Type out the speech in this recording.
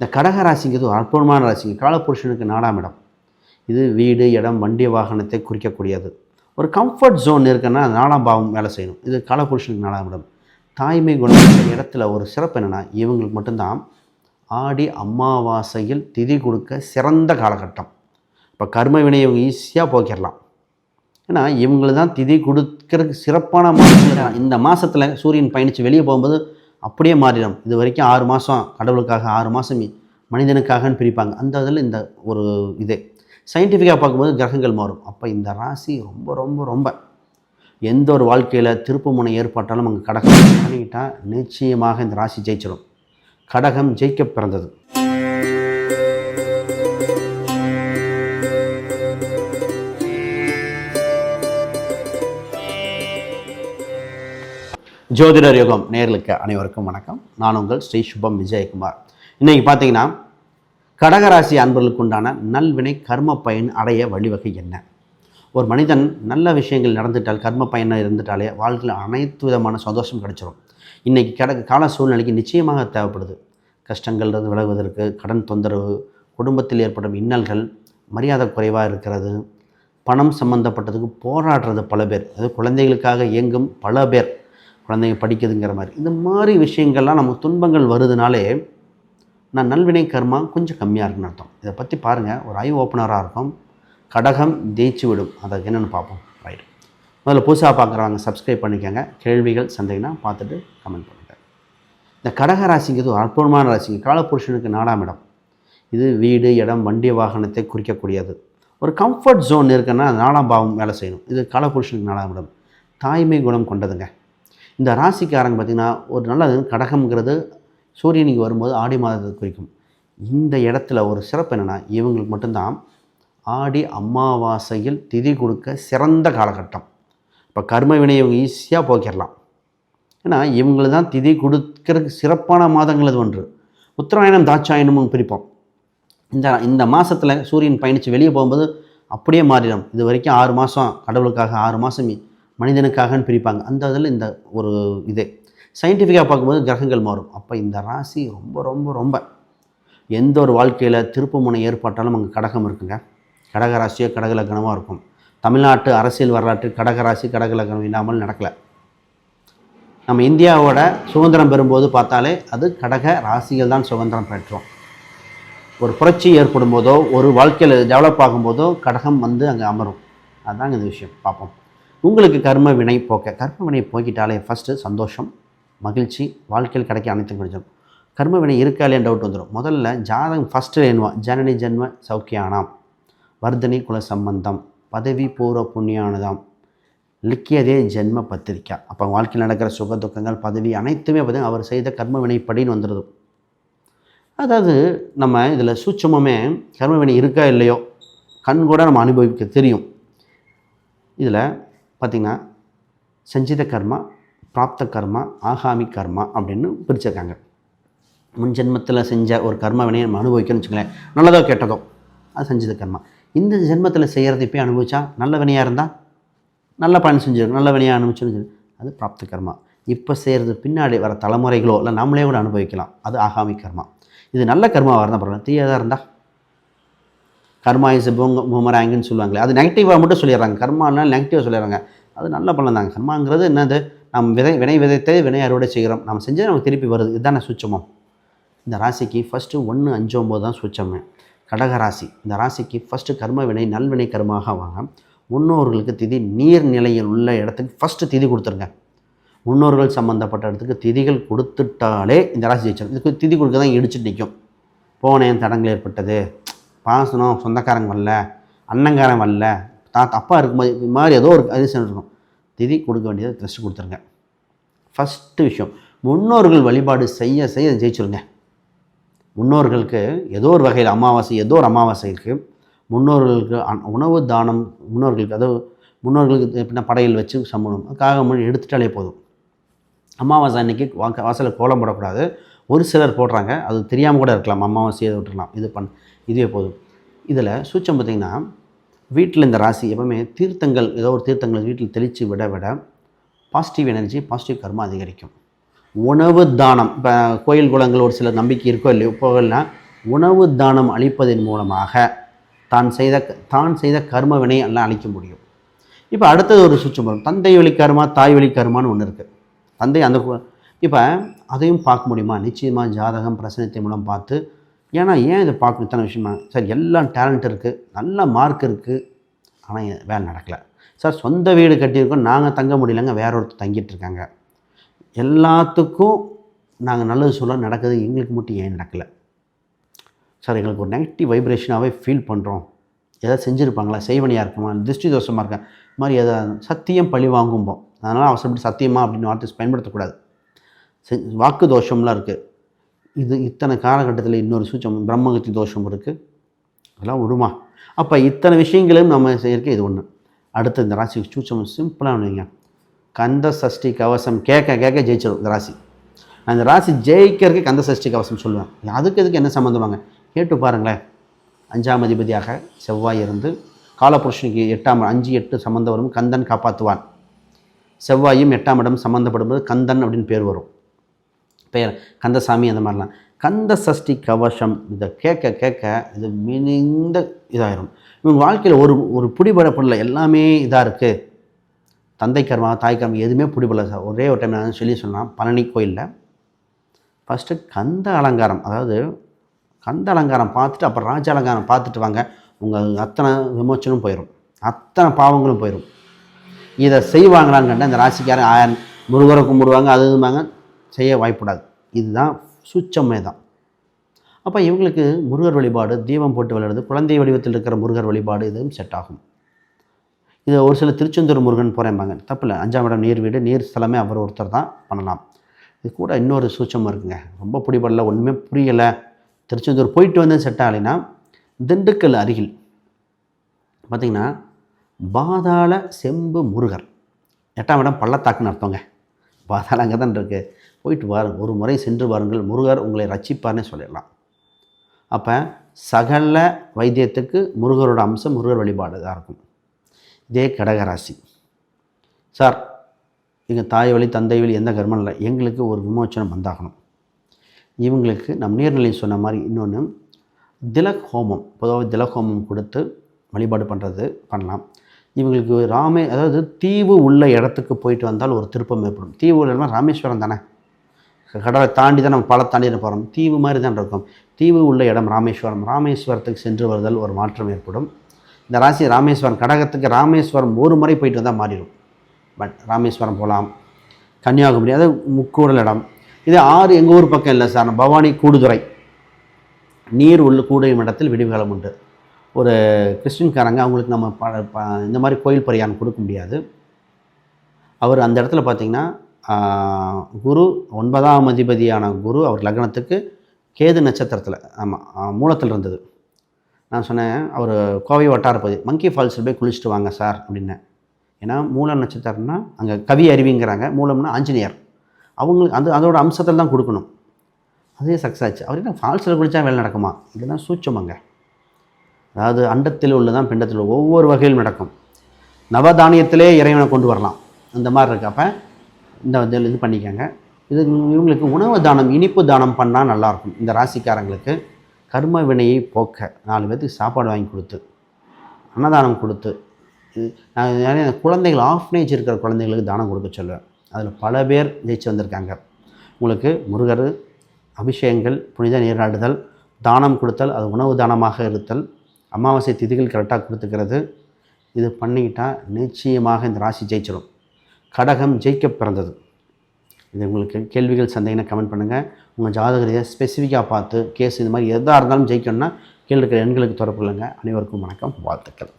இந்த கடக ராசிங்கிறது ஒரு அற்புதமான ராசிங்க. காலபுருஷனுக்கு நாலாம் இடம். இது வீடு இடம் வண்டி வாகனத்தை குறிக்கக்கூடியது. ஒரு கம்ஃபர்ட் ஜோன் இருக்குன்னா நாலாம் பாவம் வேலை செய்யணும். இது காலபுருஷனுக்கு நாலாம் இடம். தாய்மை குணம் இடத்துல ஒரு சிறப்பு என்னென்னா இவங்களுக்கு மட்டும்தான் ஆடி அமாவாசையில் திதி கொடுக்க சிறந்த காலகட்டம். இப்போ கர்ம வினை இவங்க ஈஸியாக போக்கிடலாம் ஏன்னா இவங்களுக்கு தான் திதி கொடுக்கறதுக்கு சிறப்பான மாதம் இந்த மாதத்தில் சூரியன் பயணித்து வெளியே போகும்போது அப்படியே மாறிடும். இது வரைக்கும் ஆறு மாதம் கடவுளுக்காக ஆறு மாதம் மனிதனுக்காகன்னு பிரிப்பாங்க. அந்த இதில் இந்த ஒரு இது. சயின்டிஃபிக்காக பார்க்கும்போது கிரகங்கள் மாறும். அப்போ இந்த ராசி ரொம்ப ரொம்ப ரொம்ப எந்த ஒரு வாழ்க்கையில் திருப்பு முனை ஏற்பட்டாலும் அங்கே கடகம் பண்ணிக்கிட்டால் நிச்சயமாக இந்த ராசி ஜெயிச்சிடும் கடகம் ஜெயிக்க பிறந்தது. ஜோதிடர் யுகம் நேர்களுக்கு அனைவருக்கும் வணக்கம். நான் உங்கள் ஸ்ரீ சுபம் விஜயகுமார். இன்னைக்கு பார்த்தீங்கன்னா கடகராசி அன்பர்களுக்கு உண்டான நல்வினை கர்ம பயன் அடைய வழிவகை என்ன? ஒரு மனிதன் நல்ல விஷயங்கள் நடந்துட்டால் கர்ம பயனாக இருந்துட்டாலே வாழ்க்கையில் அனைத்து விதமான சந்தோஷம் கிடைச்சிடும் இன்றைக்கி கிடக்கு கால சூழ்நிலைக்கு நிச்சயமாக தேவைப்படுது. கஷ்டங்கள்லேருந்து விலகுவதற்கு கடன் தொந்தரவு குடும்பத்தில் ஏற்படும் இன்னல்கள் மரியாதை குறைவாக இருக்கிறது பணம் சம்மந்தப்பட்டதுக்கு போராடுறது பல பேர் அது குழந்தைகளுக்காக இயங்கும் பல பேர். குழந்தைங்க படிக்குதுங்கிற மாதிரி. இந்த மாதிரி விஷயங்கள்லாம் நம்ம துன்பங்கள் வருதுனாலே நான் நல்வினை கர்மா கொஞ்சம் கம்மியாக இருக்குன்னு அர்த்தம். இதை பற்றி பாருங்கள் ஒரு ஐ ஓப்பனராக இருக்கும். கடகம் ஜெயிச்சு விடும். அதை என்னென்னு பார்ப்போம். ரைட் முதல்ல புதுசாக பார்க்குறவங்க சப்ஸ்கிரைப் பண்ணிக்கோங்க. கேள்விகள் சந்தேகம்னா பார்த்துட்டு கமெண்ட் பண்ணுங்கள் இந்த கடக ராசிங்கிறது ஒரு அற்புதமான ராசிங்க. காலபுருஷனுக்கு நாலாம் இடம். இது வீடு இடம் வண்டி வாகனத்தை குறிக்கக்கூடியது. ஒரு கம்ஃபர்ட் ஜோன் இருக்குன்னா அது நாலாம் பாவம் வேலை செய்யணும். இது காலபுருஷனுக்கு நாலாம் இடம். தாய்மை குணம் கொண்டதுங்க. இந்த ராசிக்காரங்க பார்த்திங்கன்னா ஒரு நல்லது கடகம்ங்கிறது சூரியனுக்கு வரும்போது ஆடி மாதத்தை குறிக்கும். இந்த இடத்துல ஒரு சிறப்பு என்னென்னா இவங்களுக்கு மட்டும்தான் ஆடி அமாவாசையில் திதி கொடுக்க சிறந்த காலகட்டம். இப்போ கர்ம வினை இவங்க ஈஸியாக போக்கிடலாம் ஏன்னா இவங்களை தான் திதி கொடுக்கறதுக்கு சிறப்பான மாதங்கள் அது ஒன்று. உத்தராயணம் தாட்சாயணமும் பிரிப்போம். இந்த இந்த மாதத்தில் சூரியன் பயணித்து வெளியே போகும்போது அப்படியே மாறிடும். இது வரைக்கும் ஆறு மாதம் கடவுளுக்காக ஆறு மாதம் மனிதனுக்காகன்னு பிரிப்பாங்க. அந்த இதில் இந்த ஒரு இதே. சயின்டிஃபிக்காக பார்க்கும்போது கிரகங்கள் மாறும். அப்போ இந்த ராசி ரொம்ப ரொம்ப ரொம்ப எந்த ஒரு வாழ்க்கையில் திருப்புமுனை ஏற்பட்டாலும் அங்கே கடகம் இருக்குங்க. கடக ராசியோ கடக லக்னமாக இருக்கும். தமிழ்நாட்டு அரசியல் வரலாற்று கடக ராசி கடக லக்னம் இல்லாமல் நடக்கலை. நம்ம இந்தியாவோட சுதந்திரம் பெறும்போது பார்த்தாலே அது கடக ராசிகள் தான் சுதந்திரம் பெற்றோம். ஒரு புரட்சி ஏற்படும் போதோ ஒரு வாழ்க்கையில் டெவலப் ஆகும்போதோ கடகம் வந்து அங்கே அமரும். அதுதான் இந்த விஷயம். பார்ப்போம். உங்களுக்கு கர்ம வினை போக்க கர்ம வினை போக்கிட்டாலே ஃபஸ்ட்டு சந்தோஷம் மகிழ்ச்சி வாழ்க்கையில் கிடைக்க அனைத்தும் கிடைச்சிடும் கர்ம வினை இருக்காலே டவுட் வந்துடும் முதல்ல ஜாதகம் ஃபஸ்ட்டு என்னவா ஜனனி ஜென்ம சௌக்கியானாம். வர்தனி குல சம்பந்தம் பதவி பூர்வ புண்ணியானதாம். லிக்கியதே ஜென்ம பத்திரிக்கா. அப்போ வாழ்க்கையில் நடக்கிற சுக துக்கங்கள் பதவி அனைத்துமே பார்த்தீங்கன்னா அவர் செய்த கர்ம வினைப்படின்னு வந்துடுது அதாவது நம்ம இதில் சூட்சமே கர்ம வினை இருக்கா இல்லையோ கண் கூட நம்ம அனுபவிக்க தெரியும். இதில் பார்த்திங்கன்னா சஞ்சித கர்மா பிராப்த கர்மா ஆகாமி கர்மா அப்படின்னு பிரிச்சிருக்காங்க. முன் ஜென்மத்தில் செஞ்ச ஒரு கர்ம வினையை நம்ம அனுபவிக்கணும்னு வச்சுக்கோங்களேன். நல்லதோ கெட்டதோ அது சஞ்சித கர்மா. இந்த ஜென்மத்தில் செய்கிறத இப்போ அனுபவிச்சா நல்ல வினையாக இருந்தால் நல்ல பயன் செஞ்சிருக்கும். நல்ல வினையாக அனுபவிச்சுன்னு அது பிராப்த கர்மா. இப்போ செய்கிறது பின்னாடி வர தலைமுறைகளோ இல்லை நம்மளே கூட அனுபவிக்கலாம். அது ஆகாமி கர்மா. இது நல்ல கர்மாவாக இருந்தால் பரவாயில்ல. தீயதாக இருந்தால் கர்மா இஸ் பூங்க பூமராங்கன்னு சொல்லுவாங்களே அது நெகட்டிவாக மட்டும் சொல்லிடுறாங்க. கர்மானால் நெகட்டிவாக சொல்லிடுறாங்க. அது நல்ல பலன் தாங்க கர்மாங்கிறது என்னது? நாம் விதை வினை விதைத்தை வினை அறுவடை செய்கிறோம். நம்ம செஞ்சது நமக்கு திருப்பி வருது. இதுதானே சுச்சமம் இந்த ராசிக்கு ஃபஸ்ட்டு ஒன்று அஞ்சு ஒம்பது தான் சுச்சமே கடக ராசி. இந்த ராசிக்கு ஃபஸ்ட்டு கர்ம வினை நல்வினை கர்மாக வாங்க. முன்னோர்களுக்கு திதி நீர் நிலையில் உள்ள இடத்துக்கு ஃபஸ்ட்டு திதி கொடுத்துருங்க. முன்னோர்கள் சம்மந்தப்பட்ட இடத்துக்கு திதிகள் கொடுத்துட்டாலே இந்த ராசி ஜெயிச்சிடும் இதுக்கு திதி கொடுக்க தான் இடிச்சுட்டு நிற்கும். போனேன் தடங்கள் ஏற்பட்டது. பாசனம் சொந்தக்காரங்க வரல அண்ணங்காரன் வரல தா தப்பாக இருக்கும்போது இது மாதிரி ஏதோ ஒரு அதிசயம் இருக்கும் திதி கொடுக்க வேண்டியதை ட்ரெஸ்ட் கொடுத்துருங்க. ஃபஸ்ட்டு விஷயம் முன்னோர்கள் வழிபாடு செய்ய செய்ய ஜெயிச்சிருங்க. முன்னோர்களுக்கு ஏதோ ஒரு வகையில் அமாவாசை ஏதோ ஒரு அமாவாசை இருக்குது முன்னோர்களுக்கு உணவு தானம் முன்னோர்களுக்கு அதாவது முன்னோர்களுக்கு எப்படின்னா படையல் வச்சு சம்பளம் காகம் எடுத்துட்டாலே போதும். அமாவாசை அன்றைக்கி வாக்க வாசலில் கோலம் போடக்கூடாது. ஒரு சிலர் போடுறாங்க. அது தெரியாமல் கூட இருக்கலாம். அம்மாவை செய்து விட்டுருலாம் இது பண் இதுவே போதும். இதில் சூச்சம் பார்த்திங்கன்னா வீட்டில் இந்த ராசி எப்பவுமே தீர்த்தங்கள் ஏதோ ஒரு தீர்த்தங்கள் வீட்டில் தெளித்து விட விட பாசிட்டிவ் எனர்ஜி பாசிட்டிவ் கர்மா அதிகரிக்கும். உணவு தானம் இப்போ கோயில் குளங்கள் ஒரு சில நம்பிக்கை இருக்கோ இல்லையோ போகலனா உணவு தானம் அளிப்பதன் மூலமாக தான் செய்த தான் செய்த கர்ம வினை எல்லாம் அழிக்க முடியும். இப்போ அடுத்தது ஒரு சுற்றம் வரும். தந்தை வழி கர்மா தாய் வழி கர்மான்னு ஒன்று இருக்குது தந்தை அந்த இப்போ அதையும் பார்க்க முடியுமா? நிச்சயமாக ஜாதகம் பிரசனத்தை மூலம் பார்த்து ஏன்னா ஏன் இதை பார்க்கணும் இத்தனை விஷயமா? சார் எல்லாம் டேலண்ட் இருக்குது நல்ல மார்க் இருக்குது ஆனால் வேலை நடக்கலை. சார் சொந்த வீடு கட்டியிருக்கோம் நாங்கள் தங்க முடியலங்க வேற ஒருத்தர் தங்கிட்டுருக்காங்க எல்லாத்துக்கும் நாங்கள் நல்லது சொல்ல நடக்குது எங்களுக்கு மட்டும் ஏன் நடக்கலை? சார் எங்களுக்கு ஒரு நெகட்டிவ் வைப்ரேஷனாகவே ஃபீல் பண்ணுறோம் எதாவது செஞ்சுருப்பாங்களா? செய்வனியாக இருக்குமா? திருஷ்டி தோஷமாக இருக்கா? இது மாதிரி எதாவது சத்தியம் பழி வாங்கும்போம். அதனால் அவசரப்பட்டு சத்தியமாக அப்படின்னு வார்த்தை பயன்படுத்தக்கூடாது. வாக்கு தோஷம்லாம் இருக்குது இது இத்தனை காலகட்டத்தில் இன்னொரு சூச்சம் பிரம்மகத்தி தோஷம் இருக்குது அதெல்லாம் விடுமா? அப்போ இத்தனை விஷயங்களையும் நம்ம செய்யறதுக்கு இது ஒன்று அடுத்து இந்த ராசி சூச்சம் சிம்பிளாக வைங்க கந்த சஷ்டி கவசம் கேட்க கேட்க ஜெயிச்சிடும் இந்த ராசி. நான் இந்த ராசி ஜெயிக்கிறதுக்கு கந்த சஷ்டி கவசம் சொல்லுவேன். அதுக்கு இதுக்கு என்ன சம்மந்தமாங்க கேட்டு பாருங்களேன். அஞ்சாம் அதிபதியாக செவ்வாய் இருந்து காலபுருஷனுக்கு எட்டாம் அஞ்சு எட்டு சம்மந்தம் வரும். கந்தன் காப்பாற்றுவான் செவ்வாயும் எட்டாம் இடம் சம்மந்தப்படும்போது கந்தன் அப்படின்னு பேர் வரும். பெயர் கந்தசாமி அந்த மாதிரிலாம். கந்த சஷ்டி கவசம் இதை கேட்க கேட்க இது மினிந்த இதாயிரும். இவங்க வாழ்க்கையில் ஒரு ஒரு பிடிபடப்படல. எல்லாமே இதாக இருக்குது தந்தை கர்மா தாய் கர்மா எதுவுமே பிடிபடல சார். ஒரே ஒரு டைம் நான் சொல்லி சொல்லலாம். பழனி கோயிலில் ஃபஸ்ட்டு கந்த அலங்காரம். அதாவது கந்த அலங்காரம் பார்த்துட்டு அப்புறம் ராஜ அலங்காரம் பார்த்துட்டு வாங்க. உங்கள் அத்தனை விமோச்சனும் போயிடும் அத்தனை பாவங்களும் போயிடும் இதை செய்வாங்களான்னு கண்டா இந்த ராசிக்காரன் ஆயன் முருகரை கும்பிடுவாங்க அது இதுமாங்க செய்ய வாய்ப்படாது. இதுதான் சுச்சமே தான். அப்போ இவங்களுக்கு முருகர் வழிபாடு தீபம் போட்டு விளையாடுறது குழந்தை வடிவத்தில் இருக்கிற முருகர் வழிபாடு இதுவும் செட் ஆகும். இது ஒரு சில திருச்செந்தூர் முருகன் போகிறேன்பாங்க தப்பில்லை அஞ்சாம் இடம் நீர் வீடு நீர் ஸ்தலமே அவர் ஒருத்தர் தான் பண்ணலாம். இது கூட இன்னொரு சூச்சமாக இருக்குங்க. ரொம்ப பிடிபடல ஒன்றுமே புரியலை. திருச்செந்தூர் போயிட்டு வந்து செட் ஆகலைன்னா திண்டுக்கல் அருகில் பார்த்திங்கன்னா பாதாள செம்பு முருகர். எட்டாம் இடம் பள்ளத்தாக்குன்னு அர்த்தங்க. பாதாளம் அங்கே தான் இருக்குது போயிட்டு வாருங்க ஒரு முறை சென்று வாருங்கள் முருகர் உங்களை ரச்சிப்பார்னே சொல்லிடலாம். அப்போ சகல வைத்தியத்துக்கு முருகரோட அம்சம் முருகர் வழிபாடு தான் இருக்கும். இதே கடகராசி. சார் எங்கள் தாய் வழி தந்தை வழி எந்த கர்மம் இல்லை எங்களுக்கு ஒரு விமோச்சனம் வந்தாகணும். இவங்களுக்கு நம் நீர்நிலை சொன்ன மாதிரி இன்னொன்று திலக் ஹோமம் பொதுவாக திலக் ஹோமம் கொடுத்து வழிபாடு பண்ணுறது பண்ணலாம். இவங்களுக்கு ராமே அதாவது தீவு உள்ள இடத்துக்கு போயிட்டு வந்தால் ஒரு திருப்பம் ஏற்படும். தீவு உள்ள ராமேஸ்வரம் தானே? கடலை தாண்டி தான் நம்ம பாலை தாண்டி போகிறோம் தீவு மாதிரி தான் இருக்கும். தீவு உள்ள இடம் ராமேஸ்வரம். ராமேஸ்வரத்துக்கு சென்று வருதல் ஒரு மாற்றம் ஏற்படும். இந்த ராசி ராமேஸ்வரம் கடகத்துக்கு ராமேஸ்வரம் ஒரு முறை போயிட்டு வந்தால் மாறிடும். பட் ராமேஸ்வரம் போகலாம் கன்னியாகுமரி அது முக்கூடல் இடம். இது ஆறு எங்கள் ஊர் பக்கம் இல்லை சார். பவானி கூடுதுறை. நீர் உள்ள கூடையும் இடத்தில் விடுவிகளம் உண்டு. ஒரு கிறிஸ்டின்காரங்க அவங்களுக்கு நம்ம ப ப- இந்த மாதிரி கோயில் பரியான் கொடுக்க முடியாது. அவர் அந்த இடத்துல பார்த்தீங்கன்னா குரு ஒன்பதாம் அதிபதியான குரு அவர் லக்னத்துக்கு கேது நட்சத்திரத்தில் ஆமாம் மூலத்தில் இருந்தது. நான் சொன்னேன் அவர் கோவை வட்டாரப்பகுதி மங்கி ஃபால்ஸில் போய் குளிச்சுட்டு வாங்க சார் அப்படின்னேன். ஏன்னா மூல நட்சத்திரம்னா அங்கே கவி அருவிங்கிறாங்க மூலம்னா ஆஞ்சநேயர். அவங்களுக்கு அந்த அதோட அம்சத்தில் தான் கொடுக்கணும். அதே சக்ஸஸ் ஆச்சு. அவர் என்ன ஃபால்ஸில் குளித்தா வேலை நடக்குமா? இதெல்லாம் சூட்சமங்க அதாவது அண்டத்தில் உள்ளதான் பிண்டத்தில் உள்ள ஒவ்வொரு வகையிலும் நடக்கும். நவதானியத்திலே இறைவனை கொண்டு வரலாம். அந்த மாதிரி இருக்கு. அப்போ இந்த வந்து இது பண்ணிக்கோங்க. இது இவங்களுக்கு உணவு தானம் இனிப்பு தானம் பண்ணால் நல்லாயிருக்கும் இந்த ராசிக்காரங்களுக்கு கர்ம வினையை போக்க நாலு பேர்த்துக்கு சாப்பாடு வாங்கி கொடுத்து அன்னதானம் கொடுத்து நான் நிறைய குழந்தைகள் ஆஃப்னேஜ் இருக்கிற குழந்தைங்களுக்கு தானம் கொடுக்க சொல்லுவேன். அதில் பல பேர் ஜெயிச்சு வந்திருக்காங்க. உங்களுக்கு முருகர் அபிஷேகங்கள் புனித நீராடுதல் தானம் கொடுத்தல் அது உணவு தானமாக இருத்தல் அமாவாசை திதிகள் கரெக்டாக கொடுத்துக்கிறது. இது பண்ணிக்கிட்டால் நிச்சயமாக இந்த ராசி ஜெயிச்சிடும் கடகம் ஜெயிக்க பிறந்தது. இது உங்களுக்கு கேள்விகள் சந்தேகம்னா கமெண்ட் பண்ணுங்கள் உங்கள் ஜாதக ஸ்பெசிஃபிக்காக பார்த்து கேஸ் இது மாதிரி எதாக இருந்தாலும் ஜெயிக்கணும்னா கீழே இருக்கிற எண்களுக்கு தொடர்பு இல்லைங்க அனைவருக்கும் வணக்கம் வாழ்த்துக்கள்.